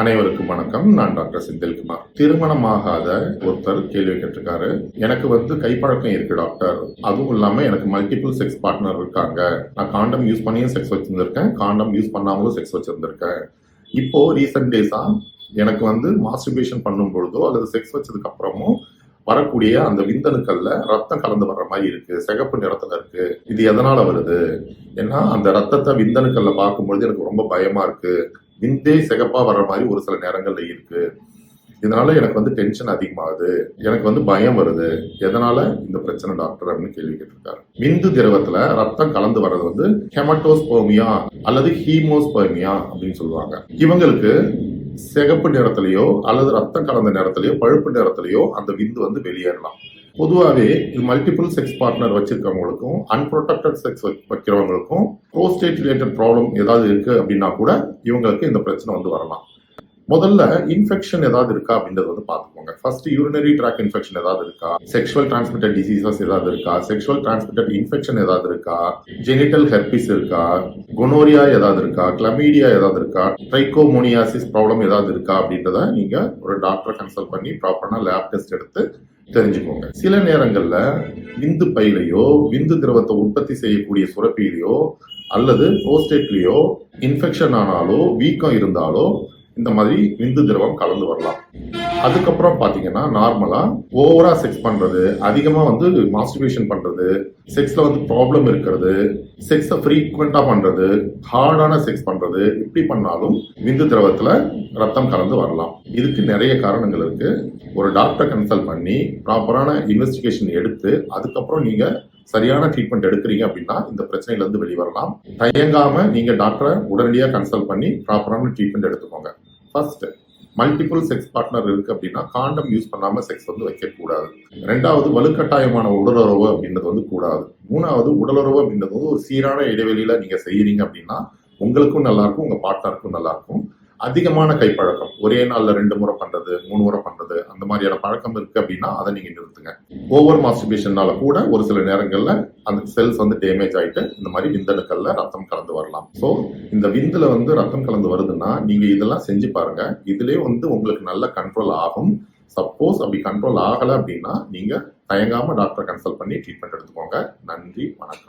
அனைவருக்கும் வணக்கம். நான் டாக்டர் செந்தில்குமார் திருமணமாகாத ஒருத்தர் கேள்வி கேட்டிருக்காரு. எனக்கு வந்து கைப்பழக்கம் இருக்கு டாக்டர். அதுவும் இல்லாம எனக்கு மல்டிபிள் செக்ஸ் பார்ட்னர் இருக்காங்க. நான் காண்டம் யூஸ் பண்ணியும் செக்ஸ் வச்சிருந்திருக்கேன். காண்டம் யூஸ் பண்ணாமலும் செக்ஸ் வச்சிருந்திருக்கேன். இப்போ ரீசெண்ட் டேஸா எனக்கு வந்து மாஸ்டிபேஷன் பண்ணும் பொழுதோ அல்லது செக்ஸ் வச்சதுக்கு அப்புறமும் வரக்கூடிய அந்த விந்தணுக்கள்ல ரத்தம் கலந்து வர்ற மாதிரி இருக்கு. சிகப்பு நிறத்துல இருக்கு. இது எதனால வருது? ஏன்னா அந்த ரத்தத்தை விந்தணுக்கள்ல பார்க்கும்பொழுது எனக்கு ரொம்ப பயமா இருக்கு. விந்தே சிகப்பா வர்ற மாதிரி ஒரு சில நேரங்கள்ல இருக்கு. இதனால எனக்கு வந்து டென்ஷன் அதிகமாகுது. எனக்கு வந்து பயம் வருது. எதனால இந்த பிரச்சனை டாக்டர் அப்படின்னு கேள்வி கேட்டிருக்காரு. விந்து திரவத்துல ரத்தம் கலந்து வர்றது வந்து ஹெமட்டோஸ்போமியா அல்லது ஹீமோஸ்போமியா அப்படின்னு சொல்லுவாங்க. இவங்களுக்கு சிகப்பு நிறத்திலேயோ அல்லது ரத்தம் கலந்த நிறத்திலேயோ பழுப்பு நிறத்திலேயோ அந்த விந்து வந்து வெளியேறலாம். பொதுவாகவே இது மல்டிபிள் செக்ஸ் பார்ட்னர் வச்சிருக்கவங்களுக்கும் அன்ப்ரொடெக்டட் செக்ஸ் வைக்கிறவங்களுக்கும் ப்ரோஸ்டேட் ரிலேட்டட் ப்ராப்ளம் ஏதாவது இருக்கு அப்படின்னா கூட இவங்களுக்கு இந்த பிரச்சனை வந்து வரலாம். முதல்ல இன்ஃபெக்ஷன் ஏதாவது இருக்கா அப்படின்றத வந்து பார்த்துக்கோங்க. ஃபர்ஸ்ட் யூரினரி ட்ராக் இன்ஃபெக்ஷன் ஏதாவது இருக்கா? செக்ஷுவல் டிரான்ஸ்மிட்டட் டிசீசஸ் ஏதாவது இருக்கா? செக்ஷுவல் டிரான்ஸ்மிட்டட் இன்ஃபெக்ஷன் ஏதாவது இருக்கா? ஜெனிட்டல் ஹெர்பிஸ் இருக்கா? கொனோரியா ஏதாவது இருக்கா? கிளமீடியா ஏதாவது இருக்கா? ட்ரைகோமோனியாசிஸ் ப்ராப்ளம் ஏதாவது இருக்கா அப்படின்றத நீங்க ஒரு டாக்டரை கன்சல்ட் பண்ணி ப்ராப்பரான லேப் டெஸ்ட் எடுத்து தெரிஞ்சுக்கோங்க. சில நேரங்கள்ல விந்து பையிலையோ விந்து திரவத்தை உற்பத்தி செய்யக்கூடிய சுரப்பியிலையோ அல்லது புரோஸ்டேட்லயோ இன்ஃபெக்ஷன் ஆனாலோ வீக்கம் இருந்தாலோ இந்த மாதிரி விந்து திரவம் கலந்து வரலாம். அதுக்கப்புறம் பார்த்தீங்கன்னா நார்மலாக ஓவரா செக்ஸ் பண்ணுறது அதிகமாக வந்து மாஸ்டிபேஷன் பண்ணுறது செக்ஸில் வந்து ப்ராப்ளம் இருக்கிறது செக்ஸை ஃப்ரீக்வெண்ட்டாக பண்ணுறது ஹார்டான செக்ஸ் பண்ணுறது இப்படி பண்ணாலும் விந்து திரவத்தில் ரத்தம் கலந்து வரலாம். இதுக்கு நிறைய காரணங்கள் இருக்கு. ஒரு டாக்டர் கன்சல்ட் பண்ணி ப்ராப்பரான இன்வெஸ்டிகேஷன் எடுத்து அதுக்கப்புறம் நீங்க சரியான ட்ரீட்மெண்ட் எடுக்கிறீங்க அப்படின்னா இந்த பிரச்சனையில இருந்து வெளிவரலாம் தயங்காம நீங்க டாக்டரை உடனடியாக கன்சல்ட் பண்ணி ப்ராப்பரான ட்ரீட்மெண்ட் எடுத்துக்கோங்க. ஃபர்ஸ்ட் மல்டிபிள் செக்ஸ் பார்ட்னர் இருக்கு அப்படின்னா காண்டம் யூஸ் பண்ணாம செக்ஸ் வந்து வைக்கக்கூடாது ரெண்டாவது வலுக்கட்டாயமான உடலுறவு அப்படின்றது வந்து கூடாது. மூணாவது உடலுறவு அப்படின்றது வந்து ஒரு சீரான இடைவெளியில நீங்க செய்யறீங்க அப்படின்னா உங்களுக்கும் நல்லா இருக்கும் உங்க பார்ட்னருக்கும் நல்லா இருக்கும். அதிகமான கைப்பழக்கம். ஒரே நாளில் ரெண்டு முறை பண்றது மூணு முறை பண்றது அந்த மாதிரியான பழக்கம் இருக்கு அப்படின்னா அதை நீங்க நிறுத்துங்க. ஓவர் மாஸ்டிபேஷன்னால கூட ஒரு சில நேரங்களில் அந்த செல்ஸ் வந்து டேமேஜ் ஆயிட்டு இந்த மாதிரி விந்தணுக்கள்ல ரத்தம் கலந்து வரலாம். ஸோ இந்த விந்துல வந்து ரத்தம் கலந்து வருதுன்னா நீங்க இதெல்லாம் செஞ்சு பாருங்க. இதுலயே வந்து உங்களுக்கு நல்ல கண்ட்ரோல் ஆகும். சப்போஸ் அப்படி கண்ட்ரோல் ஆகலை அப்படின்னா நீங்க தயங்காம டாக்டரை கன்சல்ட் பண்ணி ட்ரீட்மெண்ட் எடுத்துக்கோங்க. நன்றி வணக்கம்.